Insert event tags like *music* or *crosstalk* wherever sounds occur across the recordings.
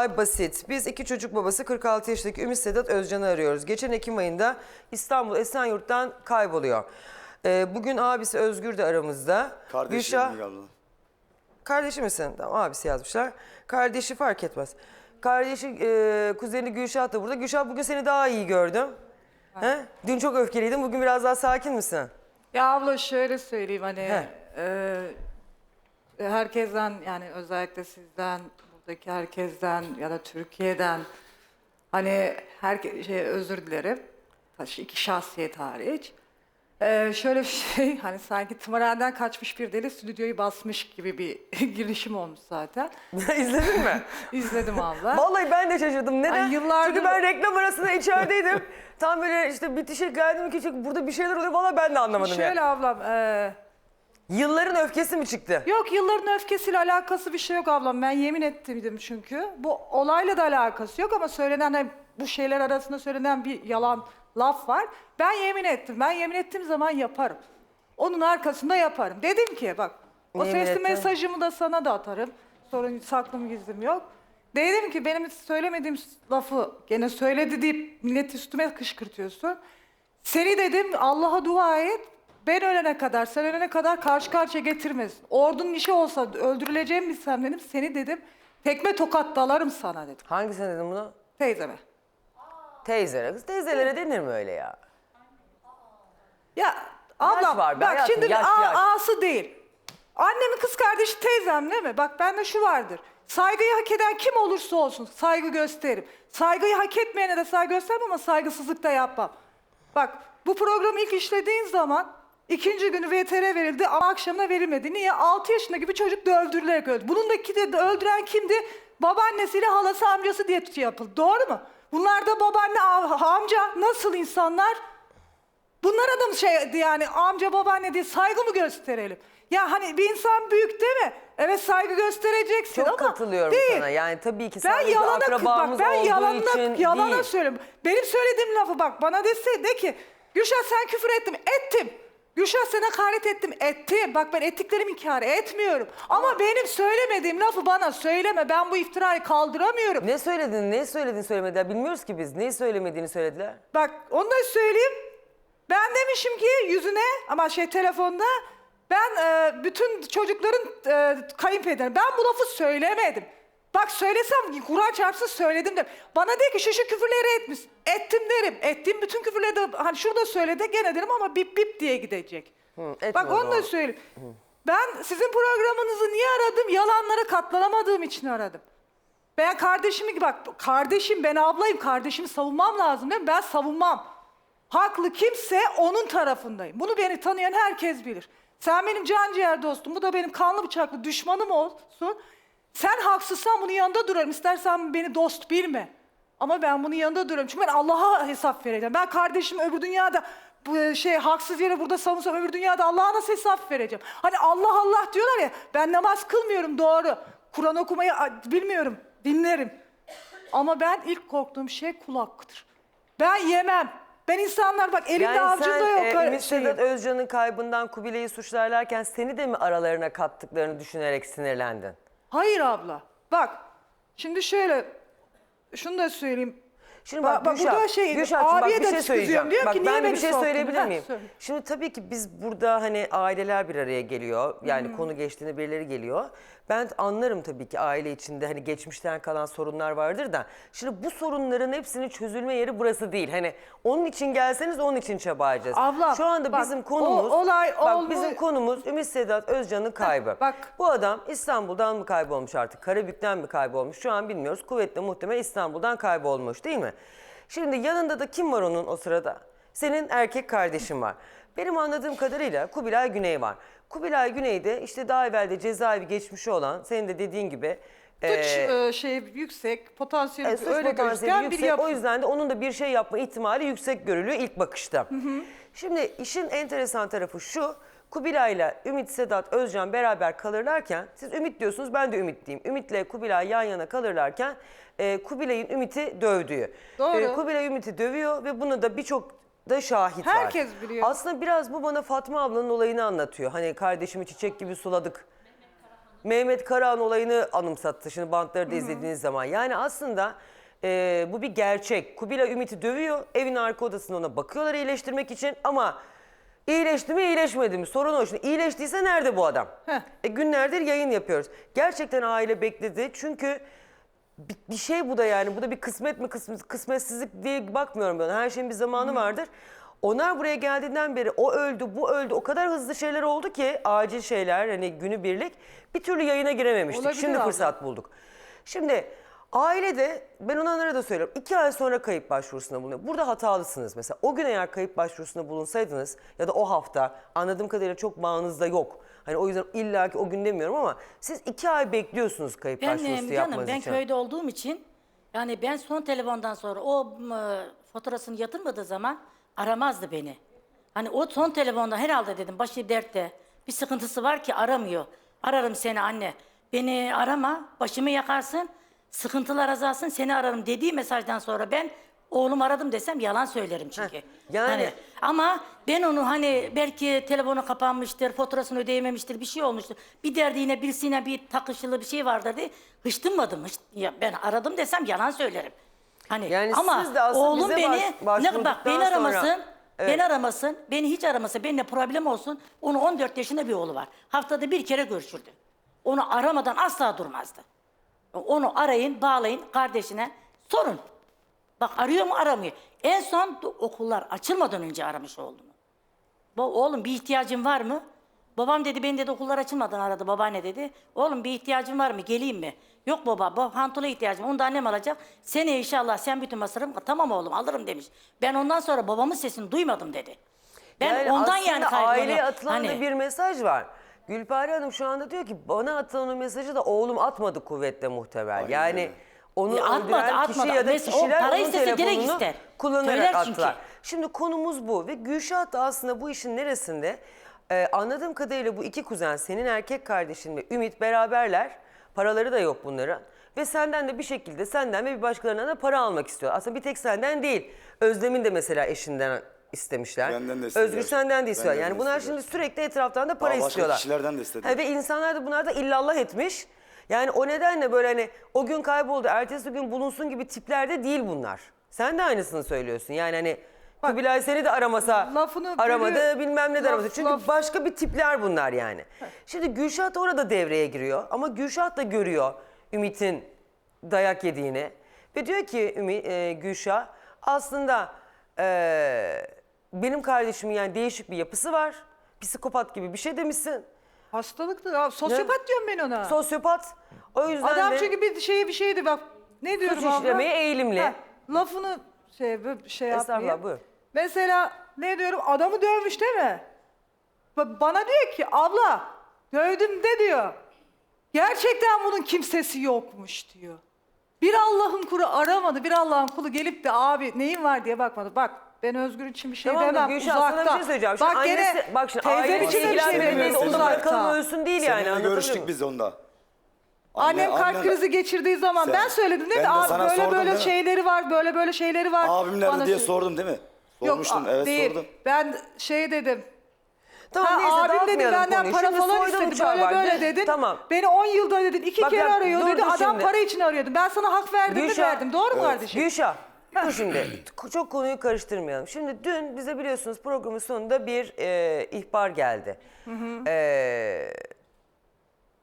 olay basit. Biz iki çocuk babası 46 yaşındaki Ümit Sedat Özcan'ı arıyoruz. Geçen Ekim ayında İstanbul Esenyurt'tan kayboluyor. Ee, bugün abisi Özgür de aramızda. Kardeşim Gülşah- mi galiba? Kardeşi misin? Tamam abisi yazmışlar. Kardeşi fark etmez. Kardeşi, e, kuzeni Gülşah da burada. Gülşah bugün seni daha iyi gördüm. He? Dün çok öfkeliydin. Bugün biraz daha sakin misin? Ya abla şöyle söyleyeyim hani Heh. e, herkesten yani özellikle sizden buradaki herkesten ya da Türkiye'den hani her şey özür dilerim. İki şahsiyet hariç. E, şöyle bir şey *laughs* hani sanki tımarhaneden kaçmış bir deli stüdyoyu basmış gibi bir *laughs* girişim olmuş zaten. *laughs* İzledin mi? İzledim abla. Vallahi ben de şaşırdım. Neden? Ay, yıllardır- Çünkü ben reklam arasında içerideydim. Tam böyle işte bitişe geldim ki burada bir şeyler oluyor. Vallahi ben de anlamadım Şöyle ya. ablam e, Yılların öfkesi mi çıktı? Yok yılların öfkesiyle alakası bir şey yok ablam. Ben yemin ettim çünkü. Bu olayla da alakası yok ama söylenen hani bu şeyler arasında söylenen bir yalan laf var. Ben yemin ettim. Ben yemin ettiğim zaman yaparım. Onun arkasında yaparım. Dedim ki bak o Yemin sesli ettin. mesajımı da sana da atarım. Sorun saklım gizlim yok. Dedim ki benim söylemediğim lafı gene söyledi deyip millet üstüme kışkırtıyorsun. Seni dedim Allah'a dua et. Ben ölene kadar, sen ölene kadar karşı karşıya getirmez. Ordunun işi olsa öldürüleceğim bilsem dedim. Seni dedim tekme tokat dalarım sana dedim. Hangisine dedim bunu? Teyzeme. Teyzelere. Kız teyzelere denir mi öyle ya? Ya ablam var be bak hayatım, şimdi yaş, a- yaş. ağası değil. Annemin kız kardeşi teyzem değil mi? Bak bende şu vardır. Saygıyı hak eden kim olursa olsun saygı gösteririm. Saygıyı hak etmeyene de saygı göstermem ama saygısızlık da yapmam. Bak bu programı ilk işlediğin zaman ikinci günü VTR verildi ama akşamına verilmedi. Niye? 6 yaşındaki bir çocuk da öldürülerek öldü. Bunun da iki de öldüren kimdi? Babaannesiyle halası amcası diye tutu yapıldı. Doğru mu? Bunlar da babaanne, amca nasıl insanlar? Bunlara da mı şey yani amca babaanne diye saygı mı gösterelim? Ya hani bir insan büyük değil mi? Evet saygı göstereceksin Çok ama katılıyorum değil. sana. Yani tabii ki Ben yalana akrabamız bak ben olduğu yalana için yalana değil. söylüyorum. Benim söylediğim lafı bak bana dese de ki Gülşah sen küfür ettim ettim. Gülşah sana hakaret ettim ettim. Bak ben ettiklerimi inkar etmiyorum. Ama benim söylemediğim lafı bana söyleme. Ben bu iftirayı kaldıramıyorum. Ne söyledin, ne söyledin söylemediler bilmiyoruz ki biz. Neyi söylemediğini söylediler. Bak onu da söyleyeyim. Ben demişim ki yüzüne ama şey telefonda ben e, bütün çocukların e, kayınpederi. Ben bu lafı söylemedim. Bak söylesem Kur'an çarpsın söyledim de. Bana de ki şu şu küfürleri etmiş. Ettim derim. Ettiğim bütün küfürleri de hani şurada söyledi gene derim ama bip bip diye gidecek. etme Bak o onu da zaman. söyleyeyim. Ben sizin programınızı niye aradım? Yalanlara katlanamadığım için aradım. Ben kardeşimi bak kardeşim ben ablayım kardeşimi savunmam lazım değil mi? Ben savunmam. Haklı kimse onun tarafındayım. Bunu beni tanıyan herkes bilir. Sen benim can ciğer dostum. Bu da benim kanlı bıçaklı düşmanım olsun. Sen haksızsan bunun yanında durarım. İstersen beni dost bilme. Ama ben bunun yanında duruyorum. Çünkü ben Allah'a hesap vereceğim. Ben kardeşim öbür dünyada bu şey haksız yere burada savunsam öbür dünyada Allah'a nasıl hesap vereceğim? Hani Allah Allah diyorlar ya ben namaz kılmıyorum doğru. Kur'an okumayı bilmiyorum dinlerim. Ama ben ilk korktuğum şey kul hakkıdır. Ben yemem. Ben insanlar bak elimde Yani avcumda sen yok e, Ümit. Sedat Özcan'ın kaybından Kubilay'ı suçlarlarken seni de mi aralarına kattıklarını düşünerek sinirlendin? Hayır abla. Bak şimdi şöyle şunu da söyleyeyim. Şimdi Bak- bak, bak bu Gülşah, da şey, Gülşah'cığım bak abiye bir de şey kızıyorum. söyleyeceğim. Bak ki, niye ben de beni bir şey soktun? söyleyebilir Ha, miyim? söyle. Şimdi tabii ki biz burada hani aileler bir araya geliyor. Yani konu geçtiğinde birileri geliyor. Ben anlarım tabii ki aile içinde hani geçmişten kalan sorunlar vardır da. Şimdi bu sorunların hepsinin çözülme yeri burası değil. Hani onun için gelseniz onun için çabalayacağız. Ablam, Şu anda bak, bizim konumuz o olay bak oldu- bizim konumuz Ümit Sedat Özcan'ın kaybı. bak. Bu adam İstanbul'dan mı kaybolmuş artık? Karabük'ten mi kaybolmuş? Şu an bilmiyoruz. Kuvvetle muhtemel İstanbul'dan kaybolmuş değil mi? Şimdi yanında da kim var onun o sırada? Senin erkek kardeşin var. Benim anladığım kadarıyla Kubilay Güney var. Kubilay Güney de işte daha evvel de cezaevi geçmişi olan senin de dediğin gibi Suç eee, e, şey yüksek, potansiyeli e, suç öyle potansiyeli gözüken bir yüksek. yapı. O yüzden de onun da bir şey yapma ihtimali yüksek görülüyor ilk bakışta. Şimdi işin enteresan tarafı şu. Kubilay'la Ümit Sedat Özcan beraber kalırlarken siz Ümit diyorsunuz ben de Ümit diyeyim. Ümit'le Kubilay yan yana kalırlarken e, Kubilay'ın Ümit'i dövdüğü. Doğru. E, Kubilay Ümit'i dövüyor ve bunu da birçok da şahit var. Herkes biliyor. Aslında biraz bu bana Fatma ablanın olayını anlatıyor. Hani kardeşimi çiçek gibi suladık. Mehmet Karahan olayını anımsattı şimdi bantları da izlediğiniz zaman. Yani aslında e, bu bir gerçek. Kubilay Ümit'i dövüyor. Evin arka odasında ona bakıyorlar iyileştirmek için ama iyileşti mi iyileşmedi mi? Sorun o. Şimdi iyileştiyse nerede bu adam? Heh. E, günlerdir yayın yapıyoruz. Gerçekten aile bekledi. Çünkü bir, bir şey bu da yani. Bu da bir kısmet mi kısmet, kısmetsizlik diye bakmıyorum ben. Her şeyin bir zamanı vardır. Onlar buraya geldiğinden beri o öldü, bu öldü. O kadar hızlı şeyler oldu ki acil şeyler hani günü birlik bir türlü yayına girememiştik. Olabilir Şimdi abla. fırsat bulduk. Şimdi ailede ben onlara da söylüyorum. iki ay sonra kayıp başvurusunda bulunuyor. Burada hatalısınız mesela. O gün eğer kayıp başvurusunda bulunsaydınız ya da o hafta anladığım kadarıyla çok bağınızda yok. Hani o yüzden illaki o gün demiyorum ama siz iki ay bekliyorsunuz kayıp Ben başvurusu canım yapmanız ben için. köyde olduğum için yani ben son telefondan sonra o m, faturasını yatırmadığı zaman aramazdı beni. Hani o son telefonda herhalde dedim başı dertte bir sıkıntısı var ki aramıyor. Ararım seni anne. Beni arama başımı yakarsın sıkıntılar azalsın seni ararım dediği mesajdan sonra ben oğlum aradım desem yalan söylerim çünkü. Heh, yani- Hani ama ben onu hani belki telefonu kapanmıştır, faturasını ödeyememiştir, bir şey olmuştur. Bir derdiğine birisine bir takışılı bir şey vardır diye hıştınmadım. Hışt, ya ben aradım desem yalan söylerim. Hani Yani ama siz de aslında oğlum bize beni ne bak başvurduktan beni sonra- aramasın. Evet. Beni aramasın, beni hiç aramasın, benimle problem olsun. Onun 14 yaşında bir oğlu var. Haftada bir kere görüşürdü. Onu aramadan asla durmazdı. Onu arayın, bağlayın kardeşine, sorun. Bak arıyor mu aramıyor. En son da okullar açılmadan önce aramış oğlunu. Bu oğlum bir ihtiyacın var mı? Babam dedi beni dedi okullar açılmadan aradı babaanne dedi. Oğlum bir ihtiyacın var mı geleyim mi? Yok baba bu pantolona ihtiyacım onu da annem alacak. Seneye inşallah sen bütün masrafım tamam oğlum alırım demiş. Ben ondan sonra babamın sesini duymadım dedi. Ben ondan yani aslında aileye kaygılanıyorum. atılan da Hani- bir mesaj var. Gülpare Hanım şu anda diyor ki bana atılan o mesajı da oğlum atmadı kuvvetle muhtemel. Aynen yani onu Ya atmadı, öldüren kişi atmadı. ya da Mes- o kişiler para onun istese direkt telefonunu ister. kullanarak Söyler çünkü. attılar. Şimdi konumuz bu ve Gülşah da aslında bu işin neresinde? Ee, anladığım kadarıyla bu iki kuzen senin erkek kardeşin ve Ümit beraberler. Paraları da yok bunların. Ve senden de bir şekilde senden ve bir başkalarından da para almak istiyor. Aslında bir tek senden değil. Özlem'in de mesela eşinden istemişler. Benden de istediler. Özgür senden de istiyor. Benden de Yani bunlar istediler. şimdi sürekli etraftan da para Daha başka istiyorlar. kişilerden de istediler. Ha, ve insanlar da bunlar da illallah etmiş. Yani o nedenle böyle hani o gün kayboldu, ertesi gün bulunsun gibi tiplerde değil bunlar. Sen de aynısını söylüyorsun. Yani hani Kubilay seni de aramasa, lafını aramadı bölü- bilmem ne de laf- aramadı. Çünkü laf- başka bir tipler bunlar yani. Şimdi Gülşah da orada devreye giriyor. Ama Gülşah da görüyor Ümit'in dayak yediğini. Ve diyor ki Ümit, e, Gülşah aslında e, benim kardeşimin yani değişik bir yapısı var. Psikopat gibi bir şey demişsin. Hastalıktı ya. Sosyopat diyorum ben ona. Sosyopat. O yüzden Adam de çünkü bir şeyi bir şeydi bak. Ne diyorum suç abla? işlemeye eğilimli. Ha, lafını şey, böyle şey Estağfurullah yapmayayım. buyur. Mesela ne diyorum adamı dövmüş değil mi? Ba- Bana diyor ki abla dövdüm de diyor. Gerçekten bunun kimsesi yokmuş diyor. Bir Allah'ın kulu aramadı. Bir Allah'ın kulu gelip de abi neyin var diye bakmadı. Bak ben Özgür için bir şey Tamam da demem Gülşah uzakta. sana bir şey söyleyeceğim. Şimdi bak gene bak şimdi teyzem ailesi için de bir şey ilgilenmedi. demiyorum Onu uzakta. bırakalım ölsün değil yani. Seninle anlatabiliyor görüştük muyum? biz onda. Annem Anne- kalp anne- krizi geçirdiği zaman Sen- ben söyledim değil mi? Ben de Abi sana böyle sordum böyle değil mi? şeyleri var, böyle böyle şeyleri var. Abim nerede Bana diye söyle- sordum değil mi? Sormuştum. a- evet değil. sordum. Ben şey dedim. Tamam ha, neyse abim dedi dağıtmayalım benden konuyu. para Şimdi falan soydan istedi. uçağı Böyle var. böyle dedin. Tamam. Beni 10 yılda dedin iki Bak, kere bak, arıyor dur, dedi. dur Adam şimdi. para için arıyordu. Ben sana hak verdim mi Gülşah- verdim. Doğru mu kardeşim? Gülşah. Şimdi *clears throat* çok konuyu karıştırmayalım. Şimdi dün bize biliyorsunuz programın sonunda bir e, ihbar geldi. E,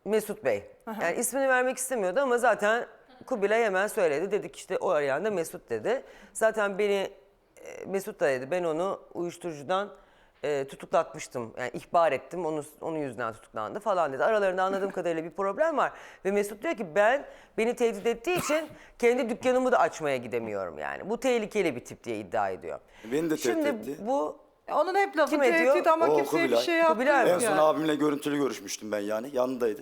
Mesut Bey. Yani ismini vermek istemiyordu ama zaten Kubilay hemen söyledi. Dedik işte o arayan da Mesut dedi. Zaten beni e, Mesut da dedi ben onu uyuşturucudan e, tutuklatmıştım. Yani ihbar ettim. Onu, onun yüzünden tutuklandı falan dedi. Aralarında anladığım *laughs* kadarıyla bir problem var. Ve Mesut diyor ki ben beni tehdit ettiği için kendi dükkanımı da açmaya gidemiyorum yani. Bu tehlikeli bir tip diye iddia ediyor. Beni de tehdit Şimdi etti. bu Onun hep lafı Kim ediyor? tehdit ama O kimseye bir Kubilay. şey yaptı Kubilay mı? En son yani. abimle görüntülü görüşmüştüm ben yani. Yanındaydı.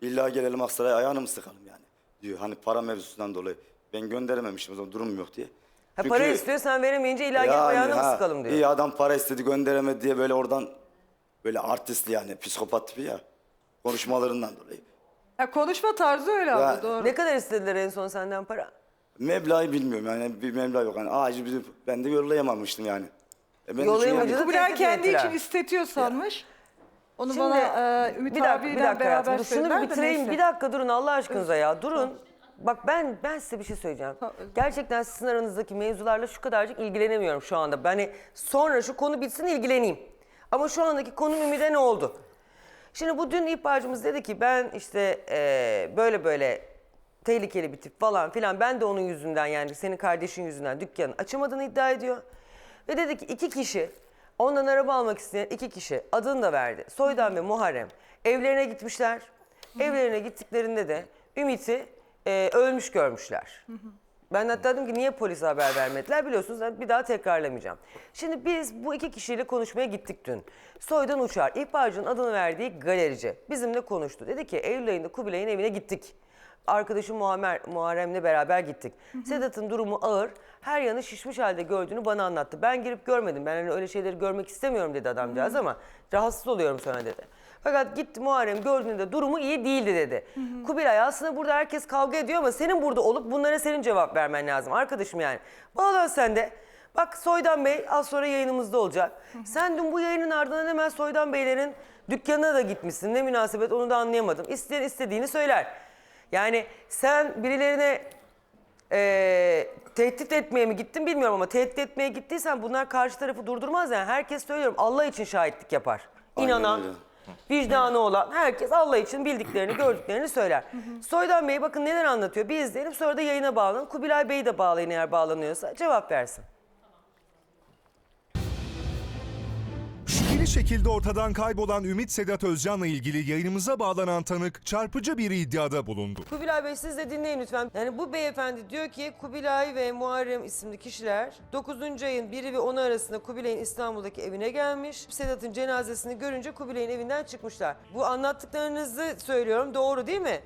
İlla gelelim Aksaray'a ayağını mı sıkalım yani? Diyor hani para mevzusundan dolayı. Ben gönderememiştim o zaman durum yok diye. Ha, Çünkü- para istiyor sen veremeyince illa gelip Yani ayağına mı ha, sıkalım diyor. İyi adam para istedi gönderemedi diye böyle oradan böyle artist yani psikopat tipi ya. Konuşmalarından dolayı. Ya konuşma tarzı öyle Ya, abi doğru. Ne kadar istediler en son senden para? Meblağı bilmiyorum yani bir meblağ yok. Yani acil bir, ben de yollayamamıştım yani. E ben de Yollayamayınca çünkü- da Kubilay tehdit kendi ettiler. için istetiyor sanmış. Onu Şimdi- bana e, Ümit bir dakika, abiyle bir dakika beraber hayatım. Dur, Şunu söylediler bir de bitireyim. neyse. Bir dakika durun Allah aşkınıza ya. Durun. Bak ben ben size bir şey söyleyeceğim. Tamam, özür dilerim. Gerçekten sizin aranızdaki mevzularla şu kadarcık ilgilenemiyorum şu anda. Ben hani sonra şu konu bitsin ilgileneyim. Ama şu andaki konu Ümit'e ne oldu? Şimdi bu dün ihbarcımız dedi ki ben işte eee, böyle böyle tehlikeli bir tip falan filan. Ben de onun yüzünden yani senin kardeşin yüzünden dükkanı açamadığını iddia ediyor. Ve dedi ki iki kişi ondan araba almak isteyen iki kişi adını da verdi. Soydan ve Muharrem evlerine gitmişler. Evlerine gittiklerinde de Ümit'i eee, ölmüş görmüşler. Ben hatta dedim ki niye polise haber vermediler biliyorsunuz ben bir daha tekrarlamayacağım. Şimdi biz bu iki kişiyle konuşmaya gittik dün. Soydan Uçar, ihbarcının adını verdiği galerici bizimle konuştu. Dedi ki Eylül ayında Kubilay'ın evine gittik. Arkadaşım Muammer, Muharrem'le beraber gittik. Sedat'ın durumu ağır. Her yanı şişmiş halde gördüğünü bana anlattı. Ben girip görmedim. Ben hani öyle şeyleri görmek istemiyorum dedi adamcağız ama rahatsız oluyorum sonra dedi. Fakat gitti Muharrem gördüğünde durumu iyi değildi dedi. Kubilay aslında burada herkes kavga ediyor ama senin burada olup bunlara senin cevap vermen lazım arkadaşım yani. Bağlan sen de. Bak Soydan Bey az sonra yayınımızda olacak. Sen dün bu yayının ardından hemen Soydan Beylerin dükkanına da gitmişsin. Ne münasebet onu da anlayamadım. İsteyen istediğini söyler. Yani sen birilerine eee, tehdit etmeye mi gittin bilmiyorum ama tehdit etmeye gittiysen bunlar karşı tarafı durdurmaz yani. Herkes söylüyorum Allah için şahitlik yapar. Aynen İnanan, öyle. Vicdanı olan herkes Allah için bildiklerini gördüklerini söyler. Soydan Bey bakın neler anlatıyor bir izleyelim sonra da yayına bağlanın. Kubilay Bey'i de bağlayın eğer bağlanıyorsa cevap versin. Şüpheli şekilde ortadan kaybolan Ümit Sedat Özcan'la ilgili yayınımıza bağlanan tanık çarpıcı bir iddiada bulundu. Kubilay Bey siz de dinleyin lütfen. Yani bu beyefendi diyor ki Kubilay ve Muharrem isimli kişiler 9. ayın 1'i ve 10'u arasında Kubilay'ın İstanbul'daki evine gelmiş. Sedat'ın cenazesini görünce Kubilay'ın evinden çıkmışlar. Bu anlattıklarınızı söylüyorum doğru değil mi?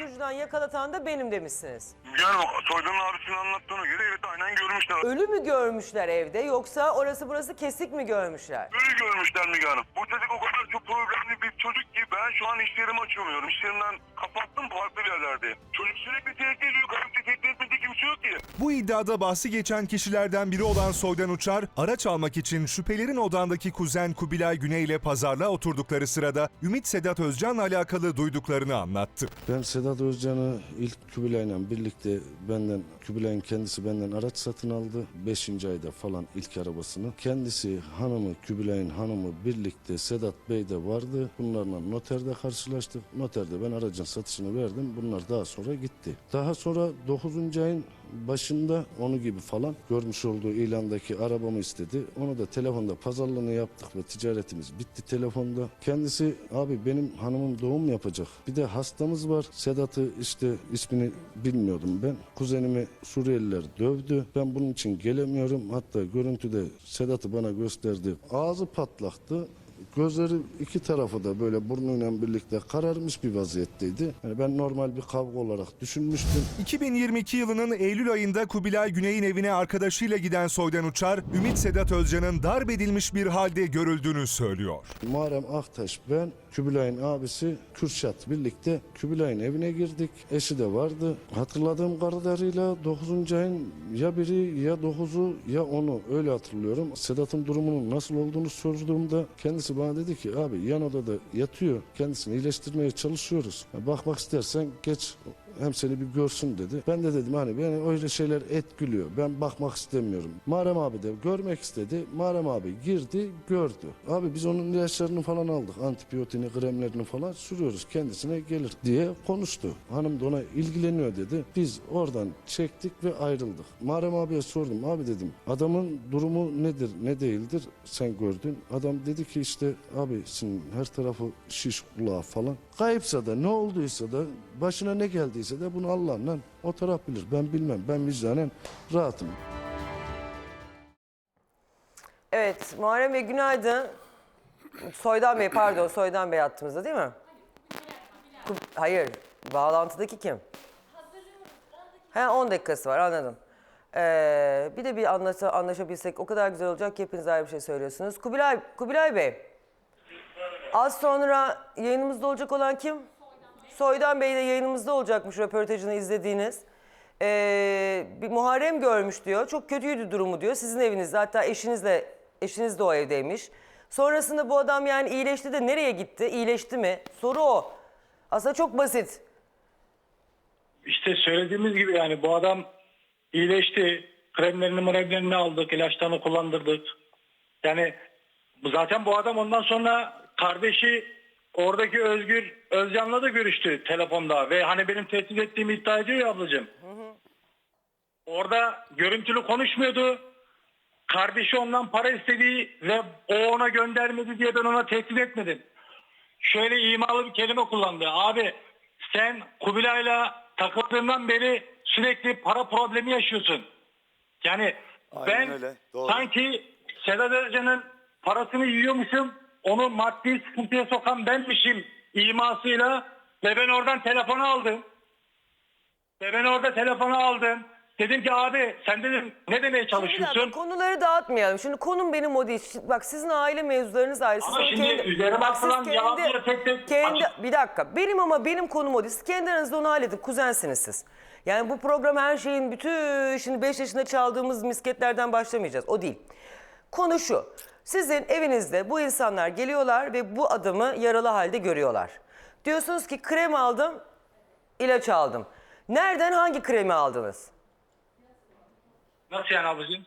Uyuşturucudan yakalatan da benim demişsiniz. Yani soydanın abisinin anlattığına göre evet aynen görmüşler. Ölü mü görmüşler evde yoksa orası burası kesik mi görmüşler? Öyle görmüşler Müge Hanım. Bu çocuk o kadar çok problemli bir çocuk ki ben şu an işlerimi açamıyorum. İşlerimden kapattım farklı yerlerde. Çocuk sürekli tehdit ediyor. Karımda tehdit etmediği kimse yok ki. Bu iddiada bahsi geçen kişilerden biri olan Soydan Uçar, araç almak için şüphelerin odağındaki kuzen Kubilay Güney ile pazarlığa oturdukları sırada Ümit Sedat Özcan'la alakalı duyduklarını anlattı. Ben Sedat Özcan'ı ilk Kübilay'la birlikte benden, Kübilay'ın kendisi benden araç satın aldı. Beşinci ayda falan ilk arabasını. Kendisi hanımı, Kübilay'ın hanımı birlikte Sedat Bey de vardı. Bunlarla noterde karşılaştık. Noterde ben aracın satışını verdim. Bunlar daha sonra gitti. Daha sonra 9. ayın başında onu gibi falan görmüş olduğu ilandaki arabamı istedi. Onu da telefonda pazarlığını yaptık ve ticaretimiz bitti telefonda. Kendisi abi benim hanımım doğum yapacak. Bir de hastamız var. Sedat'ı işte ismini bilmiyordum ben. Kuzenimi Suriyeliler dövdü. Ben bunun için gelemiyorum. Hatta görüntüde Sedat'ı bana gösterdi. Ağzı patlaktı. Gözleri iki tarafı da böyle burnuyla birlikte kararmış bir vaziyetteydi. Yani ben normal bir kavga olarak düşünmüştüm. 2022 yılının Eylül ayında Kubilay Güney'in evine arkadaşıyla giden Soydan Uçar, Ümit Sedat Özcan'ın darp edilmiş bir halde görüldüğünü söylüyor. Muharrem Aktaş ben, Kübilay'ın abisi Kürşat birlikte Kübilay'ın evine girdik. Eşi de vardı. Hatırladığım kadarıyla 9. ayın ya biri ya 9'u ya 10'u öyle hatırlıyorum. Sedat'ın durumunun nasıl olduğunu sorduğumda kendisi bana dedi ki abi yan odada yatıyor. Kendisini iyileştirmeye çalışıyoruz. Bakmak istersen geç hem seni bir görsün dedi. Ben de dedim hani beni öyle şeyler etkiliyor. Ben bakmak istemiyorum. Muharrem abi de görmek istedi. Muharrem abi girdi gördü. Abi biz onun ilaçlarını falan aldık. Antibiyotini, kremlerini falan sürüyoruz. Kendisine gelir diye konuştu. Hanım da ona ilgileniyor dedi. Biz oradan çektik ve ayrıldık. Muharrem abiye sordum. Abi dedim adamın durumu nedir ne değildir sen gördün. Adam dedi ki işte abi senin her tarafı şiş kulağı falan. Kayıpsa da ne olduysa da başına ne geldiyse de bunu Allah'la o taraf bilir. Ben bilmem. Ben vicdanen rahatım. Evet Muharrem Bey günaydın. Soydan Bey pardon Soydan Bey attığımızda değil mi? Hayır bağlantıdaki kim? He 10 dakikası var anladım. Ee, bir de bir anlaşa, anlaşabilsek o kadar güzel olacak ki hepiniz ayrı bir şey söylüyorsunuz. Kubilay, Kubilay Bey. Az sonra yayınımızda olacak olan kim? Soydan Bey de yayınımızda olacakmış röportajını izlediğiniz. Ee, bir Muharrem görmüş diyor. Çok kötüydü durumu diyor. Sizin evinizde hatta eşinizle eşiniz de o evdeymiş. Sonrasında bu adam yani iyileşti de nereye gitti? İyileşti mi? Soru o. Aslında çok basit. İşte söylediğimiz gibi yani bu adam iyileşti. Kremlerini mremlerini aldık. ilaçlarını kullandırdık. Yani zaten bu adam ondan sonra kardeşi oradaki Özgür Özcan'la da görüştü telefonda. Ve hani benim tehdit ettiğimi iddia ediyor ya ablacığım. Orada görüntülü konuşmuyordu. Kardeşi ondan para istediği ve o ona göndermedi diye ben ona tehdit etmedim. Şöyle imalı bir kelime kullandı. Abi sen Kubilay'la takıldığından beri sürekli para problemi yaşıyorsun. Yani Aynen ben öyle, doğru. sanki Sedat Ercan'ın parasını yiyormuşum. Onu maddi sıkıntıya sokan benmişim imasıyla ve ben oradan telefonu aldım. Ve ben orada telefonu aldım. Dedim ki abi sen dedim ne demeye çalışıyorsun? konuları dağıtmayalım. Şimdi konum benim o değil. Şimdi Bak sizin aile mevzularınız ayrı. Ama şimdi üzerime bak atılan yalanları tek tek kendi, açık- bir dakika. Benim ama benim konum o değil. Siz kendi aranızda onu halledin. Kuzensiniz siz. Yani bu program her şeyin bütün şimdi 5 yaşında çaldığımız misketlerden başlamayacağız. O değil. Konu şu. Sizin evinizde bu insanlar geliyorlar ve bu adamı yaralı halde görüyorlar. Diyorsunuz ki krem aldım, ilaç aldım. Nereden hangi kremi aldınız? Nasıl yani ablacığım?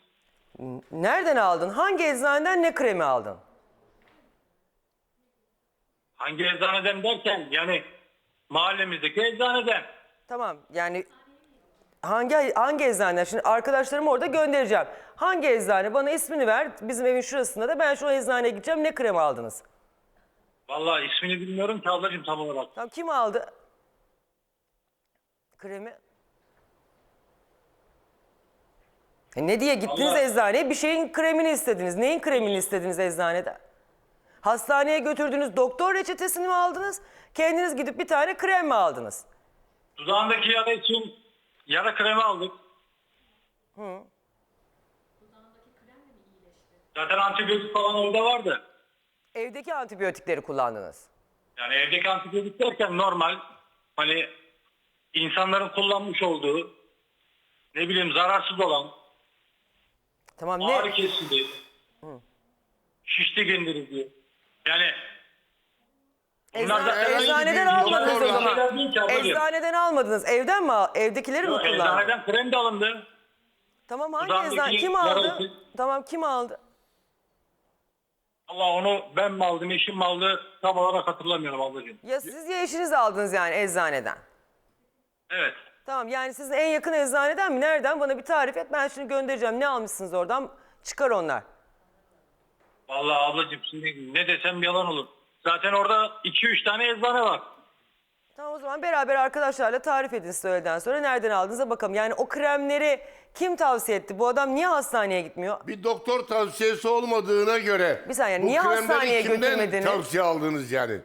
Nereden aldın? Hangi eczaneden ne kremi aldın? Hangi eczaneden derken yani mahallemizdeki eczaneden. Tamam yani hangi hangi eczane? Şimdi arkadaşlarımı orada göndereceğim. Hangi eczane? Bana ismini ver. Bizim evin şurasında da ben şu eczaneye gideceğim. Ne krem aldınız? Vallahi ismini bilmiyorum ki ablacığım tam olarak. Tamam kim aldı? Kremi. E ne diye gittiniz Vallahi- eczaneye? Bir şeyin kremini istediniz. Neyin kremini istediniz eczanede? Hastaneye götürdüğünüz doktor reçetesini mi aldınız? Kendiniz gidip bir tane krem mi aldınız? Dudağındaki yara için yara kremi aldık. Zaten antibiyotik falan orada vardı. Evdeki antibiyotikleri kullandınız. Yani evdeki antibiyotik derken normal hani insanların kullanmış olduğu ne bileyim zararsız olan Tamam ne? ağrı kesici, şişli gendirici. Yani bunlar Eczane- eczaneden almadınız o zaman. Eczaneden almadınız. Evden mi? al- Evdekileri mi kullandınız? Eczaneden krem de alındı. Tamam hangi Dudağındaki eczane? Kim aldı? Tamam kim aldı? Allah onu ben mi aldım, eşim mi aldı tam olarak hatırlamıyorum ablacığım. Ya siz ya eşiniz aldınız yani eczaneden. Evet. Tamam yani sizin en yakın eczaneden mi? Nereden? Bana bir tarif et. Ben şimdi göndereceğim. Ne almışsınız oradan? Çıkar onlar. Vallahi ablacığım şimdi ne desem yalan olur. Zaten orada 2-3 tane eczane var. Tamam o zaman beraber arkadaşlarla tarif edin siz öğleden sonra. Nereden aldığınıza bakalım. Yani o kremleri kim tavsiye etti? Bu adam niye hastaneye gitmiyor? Bir doktor tavsiyesi olmadığına göre. Bir saniye, bu niye kremleri hastaneye kimden götürmediniz? tavsiye aldınız yani?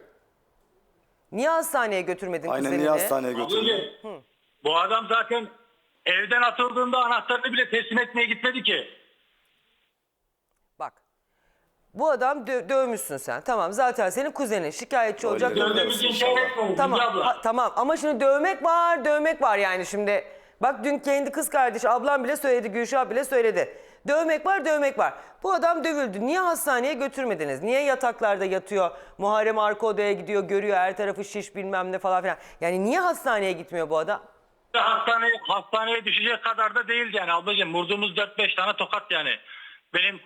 Niye hastaneye götürmedin Aynen kuzenini? niye hastaneye götürdün? Bu adam zaten evden atıldığında anahtarını bile teslim etmeye gitmedi ki. Bu adam dö- dövmüşsün sen. Tamam zaten senin kuzenin şikayetçi olacak. Gördüğüm dövmüşsün. şey etmedim Tamam, Hülya abla. ha- tamam ama şimdi dövmek var, dövmek var yani şimdi. Bak dün kendi kız kardeşi ablam bile söyledi, Gülşah bile söyledi. Dövmek var, dövmek var. Bu adam dövüldü. Niye hastaneye götürmediniz? Niye yataklarda yatıyor? Muharrem arka odaya gidiyor, görüyor her tarafı şiş bilmem ne falan filan. Yani niye hastaneye gitmiyor bu adam? Hastaneye, hastaneye düşecek kadar da değildi yani ablacığım. Vurduğumuz 4-5 tane tokat yani. Benim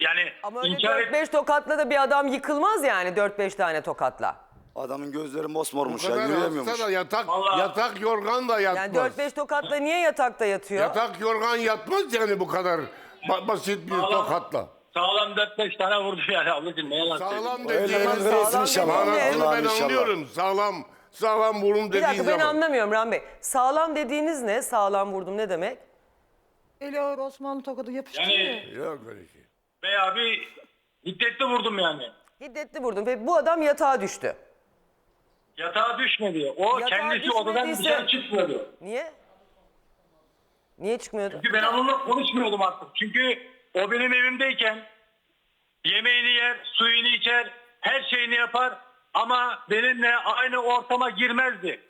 yani Ama öyle inkar et- 4-5 tokatla da bir adam yıkılmaz yani 4-5 tane tokatla. Adamın gözleri mosmormuş ya yürüyemiyormuş. hasta da yatak, Vallahi- yatak yorgan da Yani yatmaz. 4-5 tokatla niye yatakta yatıyor? Yatak yorgan yatmaz yani bu kadar ba- basit bir Sağlam- tokatla. Sağlam 4-5 tane vurdu yani ablacığım. Ne yalan söyleyeyim. Sağlam dediğin verirsin sağlam dediğin ne? Allah'ım ben inşallah. anlıyorum. Sağlam, sağlam vurun Bir dediğin dakika ben zaman. anlamıyorum Ram Bey. Sağlam dediğiniz ne? Sağlam vurdum ne demek? Eli ağır Osmanlı tokadı yapıştırıyor. Yani Yok öyle şey. Veya bir hiddetli vurdum yani. Hiddetli vurdum ve bu adam yatağa düştü. Yatağa düşmedi. O Yatağa kendisi odadan düşmediyse- dışarı çıkmıyordu. Niye? Niye çıkmıyordu? Çünkü ben onunla konuşmuyordum artık. Çünkü o benim evimdeyken yemeğini yer, suyunu içer, her şeyini yapar ama benimle aynı ortama girmezdi.